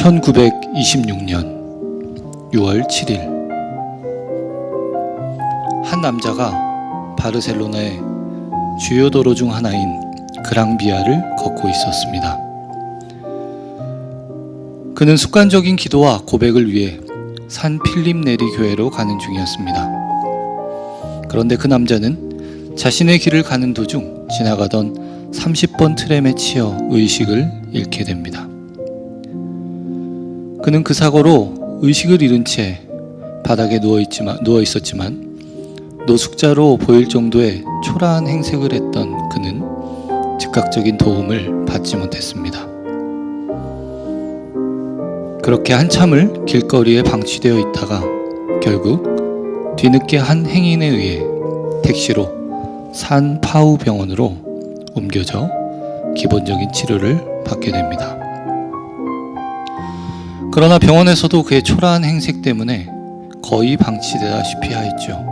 1926년 6월 7일 한 남자가 바르셀로나의 주요 도로 중 하나인 그랑비아를 걷고 있었습니다. 그는 습관적인 기도와 고백을 위해 산 필립 네리 교회로 가는 중이었습니다. 그런데 그 남자는 자신의 길을 가는 도중 지나가던 30번 트램에 치여 의식을 잃게 됩니다. 그는 그 사고로 의식을 잃은 채 바닥에 누워 있지만 누워 있었지만 노숙자로 보일 정도의 초라한 행색을 했던 그는 즉각적인 도움을 받지 못했습니다. 그렇게 한참을 길거리에 방치되어 있다가 결국 뒤늦게 한 행인에 의해 택시로 산 파우 병원으로 옮겨져 기본적인 치료를 받게 됩니다. 그러나 병원에서도 그의 초라한 행색 때문에 거의 방치되다시피 하였죠.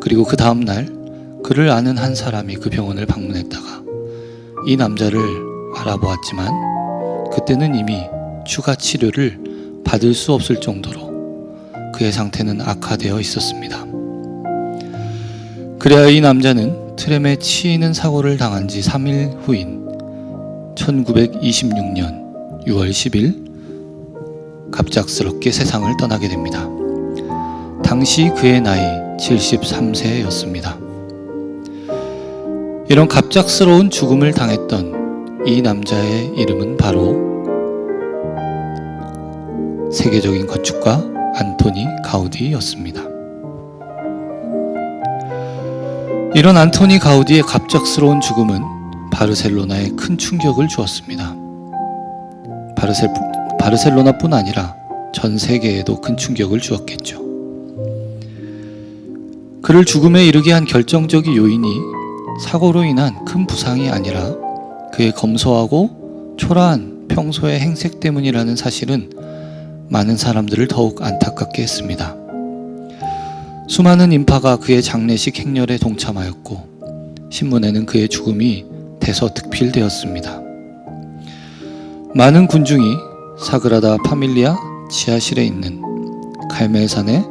그리고 그 다음 날 그를 아는 한 사람이 그 병원을 방문했다가 이 남자를 알아보았지만 그때는 이미 추가 치료를 받을 수 없을 정도로 그의 상태는 악화되어 있었습니다. 그래야 이 남자는 트램에 치이는 사고를 당한 지 3일 후인 1926년 6월 10일 갑작스럽게 세상을 떠나게 됩니다. 당시 그의 나이 73세였습니다. 이런 갑작스러운 죽음을 당했던 이 남자의 이름은 바로 세계적인 건축가 안토니 가우디였습니다. 이런 안토니 가우디의 갑작스러운 죽음은 바르셀로나에 큰 충격을 주었습니다. 바르셀, 바르셀로나뿐 아니라 전 세계에도 큰 충격을 주었겠죠. 그를 죽음에 이르게 한 결정적인 요인이 사고로 인한 큰 부상이 아니라 그의 검소하고 초라한 평소의 행색 때문이라는 사실은 많은 사람들을 더욱 안타깝게 했습니다. 수많은 인파가 그의 장례식 행렬에 동참하였고 신문에는 그의 죽음이 대서특필되었습니다. 많은 군중이 사그라다 파밀리아 지하실에 있는 갈멜산의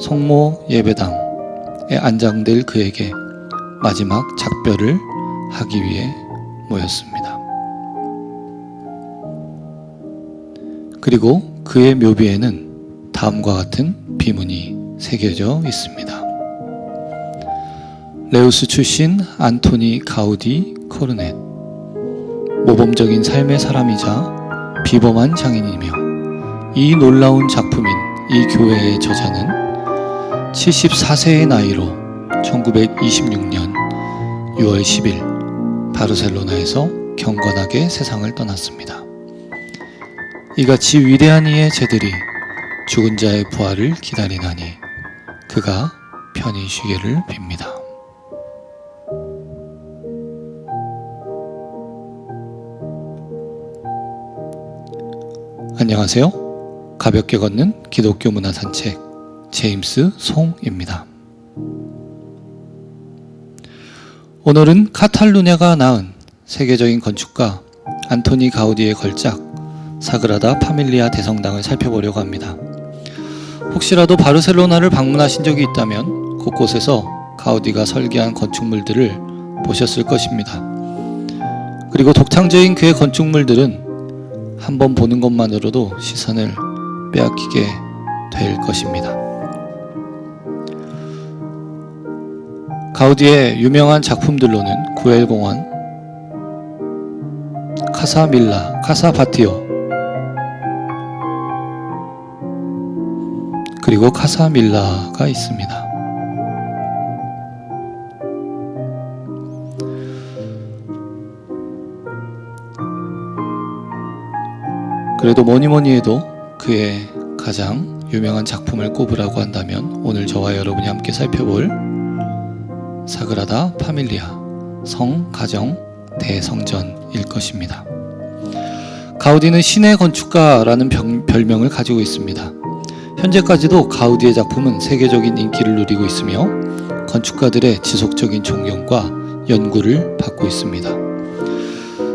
성모 예배당에 안장될 그에게 마지막 작별을 하기 위해 모였습니다. 그리고 그의 묘비에는 다음과 같은 비문이 새겨져 있습니다. 레우스 출신 안토니 가우디 코르넷 모범적인 삶의 사람이자 비범한 장인이며 이 놀라운 작품인 이 교회의 저자는 74세의 나이로 1926년 6월 10일 바르셀로나에서 경건하게 세상을 떠났습니다. 이같이 위대한 이의 제들이 죽은 자의 부활을 기다리나니 그가 편히 쉬기를 빕니다. 안녕하세요. 가볍게 걷는 기독교 문화 산책 제임스 송입니다. 오늘은 카탈루냐가 낳은 세계적인 건축가 안토니 가우디의 걸작 사그라다 파밀리아 대성당을 살펴보려고 합니다. 혹시라도 바르셀로나를 방문하신 적이 있다면 곳곳에서 가우디가 설계한 건축물들을 보셨을 것입니다. 그리고 독창적인 그의 건축물들은 한 번 보는 것만으로도 시선을 빼앗기게 될 것입니다. 가우디의 유명한 작품들로는 구엘공원, 카사밀라, 카사바티오, 그리고 카사밀라가 있습니다. 그래도 뭐니 뭐니 해도 그의 가장 유명한 작품을 꼽으라고 한다면 오늘 저와 여러분이 함께 살펴볼 사그라다 파밀리아 성 가정 대성전일 것입니다. 가우디는 신의 건축가라는 병- 별명을 가지고 있습니다. 현재까지도 가우디의 작품은 세계적인 인기를 누리고 있으며 건축가들의 지속적인 존경과 연구를 받고 있습니다.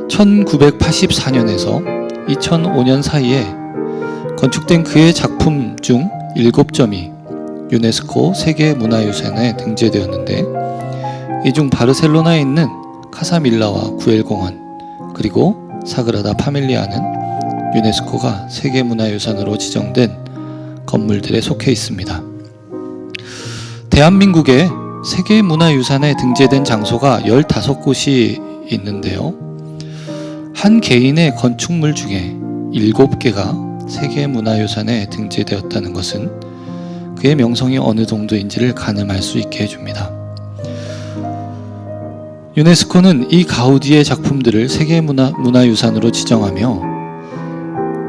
1984년에서 2005년 사이에 건축된 그의 작품 중 7점이 유네스코 세계 문화유산에 등재되었는데 이 중 바르셀로나에 있는 카사밀라와 구엘공원 그리고 사그라다 파밀리아는 유네스코가 세계 문화유산으로 지정된 건물들에 속해 있습니다. 대한민국에 세계 문화유산에 등재된 장소가 15곳이 있는데요. 한 개인의 건축물 중에 7개가 세계 문화유산에 등재되었다는 것은 그의 명성이 어느 정도인지를 가늠할 수 있게 해줍니다. 유네스코는 이 가우디의 작품들을 세계 문화, 문화유산으로 지정하며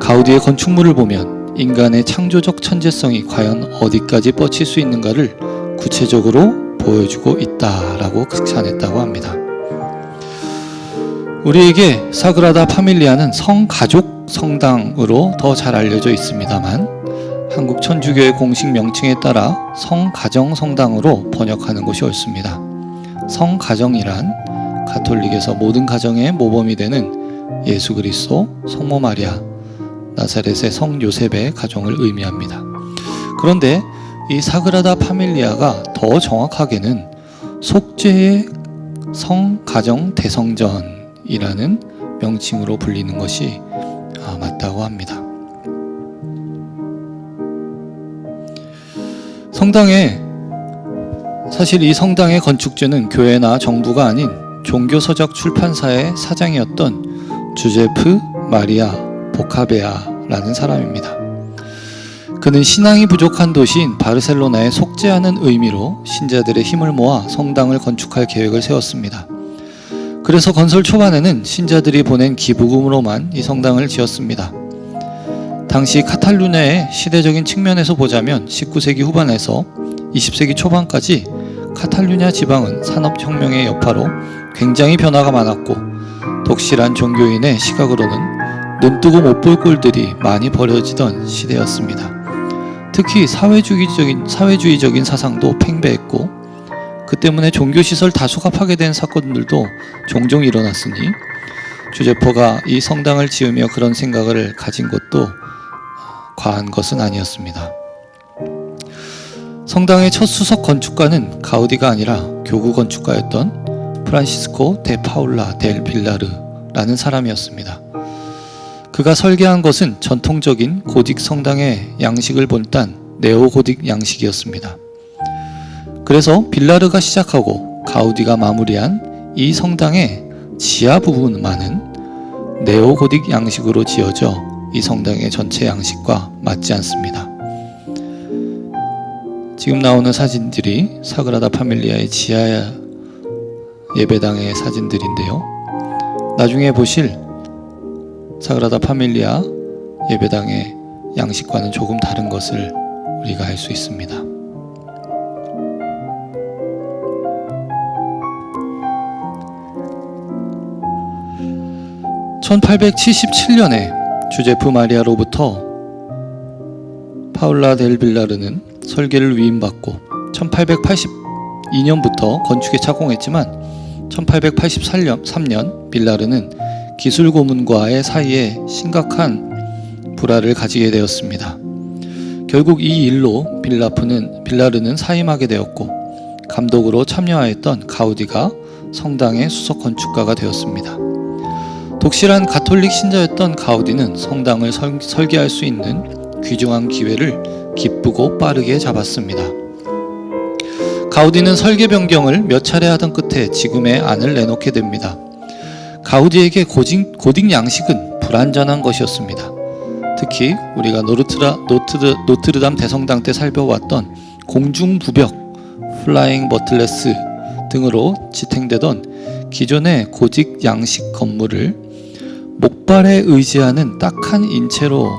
가우디의 건축물을 보면 인간의 창조적 천재성이 과연 어디까지 뻗칠 수 있는가를 구체적으로 보여주고 있다라고 극찬했다고 합니다. 우리에게 사그라다 파밀리아는 성가족 성당으로 더 잘 알려져 있습니다만 한국 천주교의 공식 명칭에 따라 성가정 성당으로 번역하는 것이 옳습니다. 성가정이란 가톨릭에서 모든 가정의 모범이 되는 예수 그리스도, 성모 마리아, 나사렛의 성 요셉의 가정을 의미합니다. 그런데 이 사그라다 파밀리아가 더 정확하게는 속죄의 성가정 대성전 이라는 명칭으로 불리는 것이 아, 맞다고 합니다. 성당에 사실 이 성당의 건축주는 교회나 정부가 아닌 종교서적 출판사의 사장이었던 주제프 마리아 보카베아라는 사람입니다. 그는 신앙이 부족한 도시인 바르셀로나에 속죄하는 의미로 신자들의 힘을 모아 성당을 건축할 계획을 세웠습니다. 그래서 건설 초반에는 신자들이 보낸 기부금으로만 이 성당을 지었습니다. 당시 카탈루냐의 시대적인 측면에서 보자면 19세기 후반에서 20세기 초반까지 카탈루냐 지방은 산업혁명의 여파로 굉장히 변화가 많았고 독실한 종교인의 시각으로는 눈뜨고 못 볼 꼴들이 많이 벌어지던 시대였습니다. 특히 사회주의적인 사회주의적인 사상도 팽배했고 그 때문에 종교 시설 다수가 파괴된 사건들도 종종 일어났으니 주제퍼가 이 성당을 지으며 그런 생각을 가진 것도 과한 것은 아니었습니다. 성당의 첫 수석 건축가는 가우디가 아니라 교구 건축가였던 프란시스코 데 파울라 델 빌라르라는 사람이었습니다. 그가 설계한 것은 전통적인 고딕 성당의 양식을 본딴 네오고딕 양식이었습니다. 그래서 빌라르가 시작하고 가우디가 마무리한 이 성당의 지하 부분만은 네오고딕 양식으로 지어져 이 성당의 전체 양식과 맞지 않습니다. 지금 나오는 사진들이 사그라다 파밀리아의 지하 예배당의 사진들인데요. 나중에 보실 사그라다 파밀리아 예배당의 양식과는 조금 다른 것을 우리가 알 수 있습니다. (1877년에) 주제프 마리아로부터 파울라 델 빌라르는 설계를 위임받고 1882년부터 건축에 착공했지만 1883년 3년 빌라르는 기술 고문과의 사이에 심각한 불화를 가지게 되었습니다. 결국 이 일로 빌라프는 빌라르는 사임하게 되었고 감독으로 참여하였던 가우디가 성당의 수석 건축가가 되었습니다. 독실한 가톨릭 신자였던 가우디는 성당을 설, 설계할 수 있는 귀중한 기회를 기쁘고 빠르게 잡았습니다. 가우디는 설계 변경을 몇 차례 하던 끝에 지금의 안을 내놓게 됩니다. 가우디에게 고딩, 고딕 양식은 불완전한 것이었습니다. 특히 우리가 노르트라, 노트르, 노트르담 대성당 때 살펴왔던 공중부벽, 플라잉 버틀레스 등으로 지탱되던 기존의 고직 양식 건물을 목발에 의지하는 딱한 인체로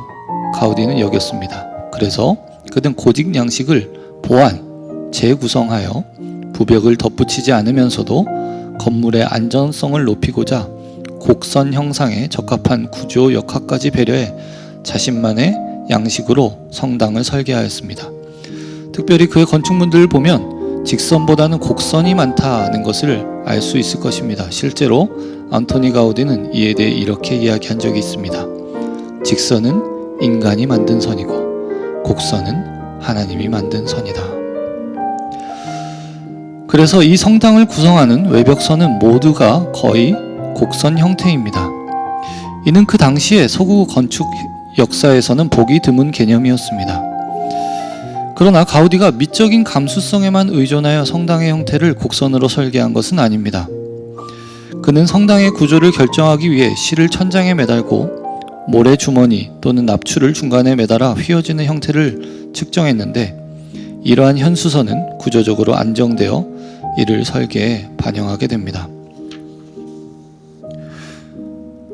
가우디는 여겼습니다. 그래서 그는 고직 양식을 보완, 재구성하여 부벽을 덧붙이지 않으면서도 건물의 안전성을 높이고자 곡선 형상에 적합한 구조 역학까지 배려해 자신만의 양식으로 성당을 설계하였습니다. 특별히 그의 건축물들을 보면 직선보다는 곡선이 많다는 것을 알 수 있을 것입니다. 실제로 안토니 가우디는 이에 대해 이렇게 이야기한 적이 있습니다. 직선은 인간이 만든 선이고 곡선은 하나님이 만든 선이다. 그래서 이 성당을 구성하는 외벽선은 모두가 거의 곡선 형태입니다. 이는 그 당시에 서구 건축 역사에서는 보기 드문 개념이었습니다. 그러나 가우디가 미적인 감수성에만 의존하여 성당의 형태를 곡선으로 설계한 것은 아닙니다. 그는 성당의 구조를 결정하기 위해 실을 천장에 매달고 모래 주머니 또는 납추를 중간에 매달아 휘어지는 형태를 측정했는데 이러한 현수선은 구조적으로 안정되어 이를 설계에 반영하게 됩니다.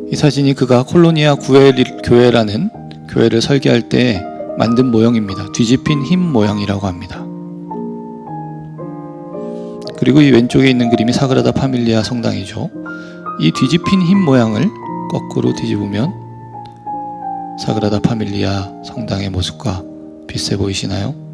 이 사진이 그가 콜로니아 구엘 교회라는 교회를 설계할 때 만든 모형입니다. 뒤집힌 흰 모양이라고 합니다. 그리고 이 왼쪽에 있는 그림이 사그라다 파밀리아 성당이죠. 이 뒤집힌 흰 모양을 거꾸로 뒤집으면 사그라다 파밀리아 성당의 모습과 비슷해 보이시나요?